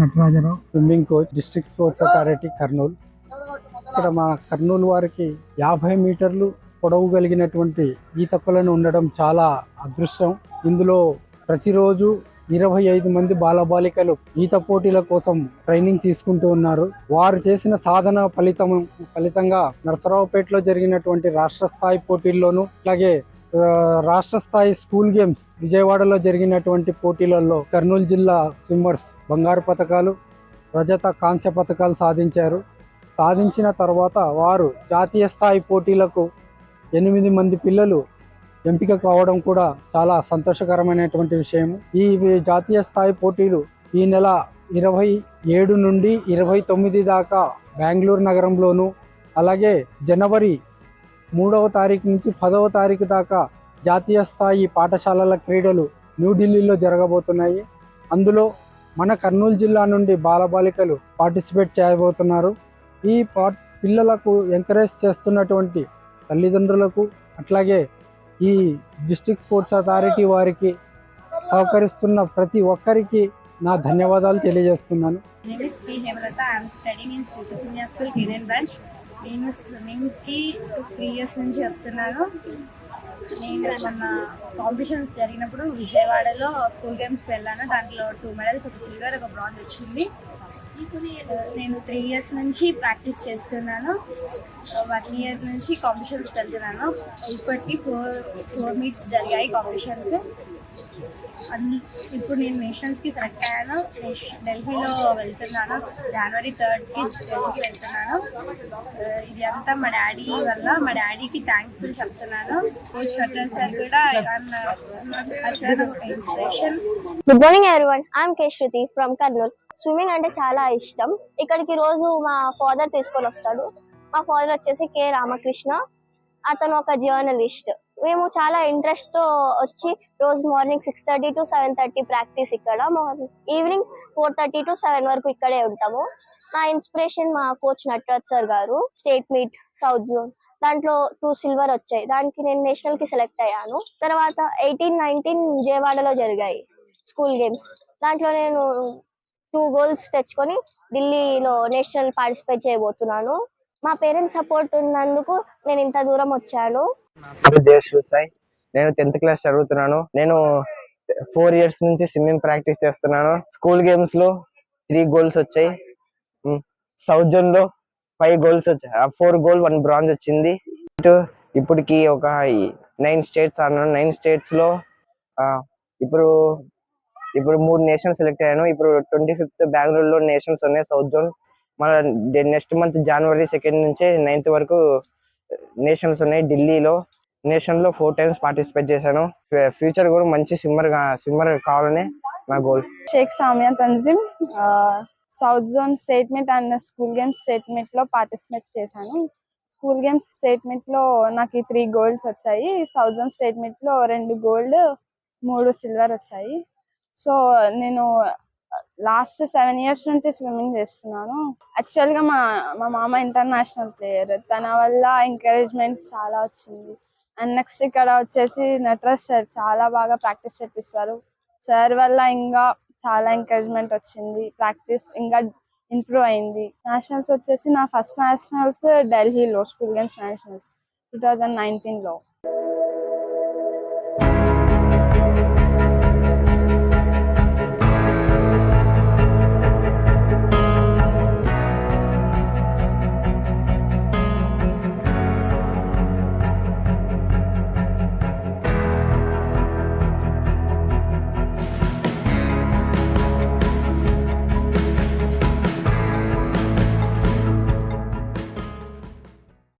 Natarajarao. Swimming coach district sports authority Kurnool. ఇక్కడ మా కర్నూలు వారికి యాభై మీటర్లు పొడవు కలిగినటువంటి ఈత కొలను ఉండడం చాలా అదృష్టం. ఇందులో ప్రతిరోజు ఇరవై ఐదు మంది బాలబాలికలు ఈత పోటీల కోసం ట్రైనింగ్ తీసుకుంటూ ఉన్నారు. వారు చేసిన సాధన ఫలితం ఫలితంగా నరసరావుపేటలో జరిగినటువంటి రాష్ట్ర స్థాయి పోటీల్లోనూ అలాగే రాష్ట్ర స్థాయి స్కూల్ గేమ్స్ విజయవాడలో జరిగినటువంటి పోటీలలో కర్నూలు జిల్లా స్విమ్మర్స్ బంగారు పథకాలు రజత కాంస్య పథకాలు సాధించారు. సాధించిన తర్వాత వారు జాతీయ స్థాయి పోటీలకు ఎనిమిది మంది పిల్లలు ఎంపిక కావడం కూడా చాలా సంతోషకరమైనటువంటి విషయం. ఈ జాతీయ స్థాయి పోటీలు ఈ నెల ఇరవై ఏడు నుండి ఇరవై తొమ్మిది దాకా బెంగళూరు నగరంలోను అలాగే జనవరి మూడవ తారీఖు నుంచి పదవ తారీఖు దాకా జాతీయ స్థాయి పాఠశాలల క్రీడలు న్యూఢిల్లీలో జరగబోతున్నాయి. అందులో మన కర్నూలు జిల్లా నుండి బాలబాలికలు పార్టిసిపేట్ చేయబోతున్నారు. ఈ పా పిల్లలకు ఎంకరేజ్ చేస్తున్నటువంటి తల్లిదండ్రులకు అట్లాగే ఈ డిస్ట్రిక్ట్ స్పోర్ట్స్ అథారిటీ వారికి సహకరిస్తున్న ప్రతి ఒక్కరికి నా ధన్యవాదాలు తెలియజేస్తున్నాను. నేను స్విమ్మింగ్కి త్రీ ఇయర్స్ నుంచి వస్తున్నాను. నేను మొన్న కాంపిటీషన్స్ జరిగినప్పుడు విజయవాడలో స్కూల్ గేమ్స్కి వెళ్ళాను. దాంట్లో టూ మెడల్స్ ఒక సిల్వర్ ఒక బ్రాంజ్ వచ్చింది. నేను త్రీ ఇయర్స్ నుంచి ప్రాక్టీస్ చేస్తున్నాను. వన్ ఇయర్ నుంచి కాంపిటీషన్స్కి వెళ్తున్నాను. ఇప్పటికి ఫోర్ ఫోర్ మీట్స్ జరిగాయి కాంపిటీషన్స్ అన్ని ఇప్పుడు నేను నేషనల్స్కి సెలెక్ట్ అయ్యాను. ఢిల్లీలో వెళ్తున్నాను. జనవరి థర్డ్కి ఢిల్లీకి వెళ్తున్నాను. చెప్తున్నాను. ఇది అంతా మా డాడీ వల్ల మా డాడీకి థ్యాంక్ఫుల్ చెప్తున్నాను. కోచ్ రతన్ సార్ కూడా inspiration good morning everyone I'm K Shruti from Kurnool swimming అంటే చాలా ఇష్టం. ఇక్కడికి రోజు మా ఫాదర్ తీసుకొని వస్తాడు. మా ఫాదర్ వచ్చేసి కె రామకృష్ణ. అతను ఒక జర్నలిస్ట్ మేము చాలా ఇంట్రెస్ట్తో వచ్చి రోజు morning six thirty to seven thirty practice ఇక్కడ. Morning evening four thirty to seven వరకు ఇక్కడే ఉంటాము. నా ఇన్స్పిరేషన్ మా coach Nataraj sir garu state meet south zone దాంట్లో టూ సిల్వర్ వచ్చాయి. దానికి నేను నేషనల్కి సెలెక్ట్ అయ్యాను. తర్వాత ఎయిటీన్ నైన్టీన్ విజయవాడలో జరిగాయి స్కూల్ గేమ్స్ దాంట్లో నేను టూ గోల్స్ తెచ్చుకొని ఢిల్లీలో నేషనల్ పార్టిసిపేట్ చేయబోతున్నాను. మా పేరెంట్స్ సపోర్ట్ ఉన్నందుకు నేను ఇంత దూరం వచ్చాను. సాయి నేను టెన్త్ క్లాస్ చదువుతున్నాను. నేను ఫోర్ ఇయర్స్ నుంచి స్విమ్మింగ్ ప్రాక్టీస్ చేస్తున్నాను. స్కూల్ గేమ్స్లో త్రీ గోల్స్ వచ్చాయి. సౌత్ జోన్లో ఫైవ్ గోల్స్ వచ్చాయి ఫోర్ గోల్ వన్ బ్రాంజ్ వచ్చింది. ఇటు ఇప్పటికి ఒక నైన్ స్టేట్స్ అన్నాను నైన్ స్టేట్స్లో ఆ, ఇప్పుడు ఇప్పుడు మూడు నేషన్స్ సెలెక్ట్ అయ్యాను. ఇప్పుడు ట్వంటీ ఫిఫ్త్ బెంగళూరులో నేషన్స్ ఉన్నాయి సౌత్ జోన్. మన నెక్స్ట్ మంత్ జనవరి సెకండ్ నుంచి నైన్త్ వరకు నేషన్స్ ఉన్నాయి ఢిల్లీలో. నేషన్లో ఫోర్ టైమ్స్ పార్టిసిపేట్ చేశాను. ఫ్యూచర్ కూడా మంచి స్విమ్మర్ స్విమ్మర్ కావాలనే నా goal Shaik Samiya Tanzeem south zone state meet and school games state participate చేశాను. స్కూల్ గేమ్స్ స్టేట్ నాకు ఈ నాకు త్రీ గోల్డ్స్ వచ్చాయి సౌత్ జోన్ స్టేట్ రెండు గోల్డ్ మూడు సిల్వర్ వచ్చాయి. సో నేను లాస్ట్ సెవెన్ ఇయర్స్ నుంచి స్విమ్మింగ్ చేస్తున్నాను. యాక్చువల్గా మా మా మామ ఇంటర్నేషనల్ ప్లేయర్ తన వల్ల ఎంకరేజ్మెంట్ చాలా వచ్చింది. అండ్ నెక్స్ట్ ఇక్కడ వచ్చేసి నటరాజ్ సార్ చాలా బాగా ప్రాక్టీస్ చేపిస్తారు. సార్ వల్ల ఇంకా చాలా ఎంకరేజ్మెంట్ వచ్చింది. ప్రాక్టీస్ ఇంకా ఇంప్రూవ్ అయింది. నేషనల్స్ వచ్చేసి నా ఫస్ట్ నేషనల్స్ ఢిల్లీలో school games nationals two thousand నైన్టీన్లో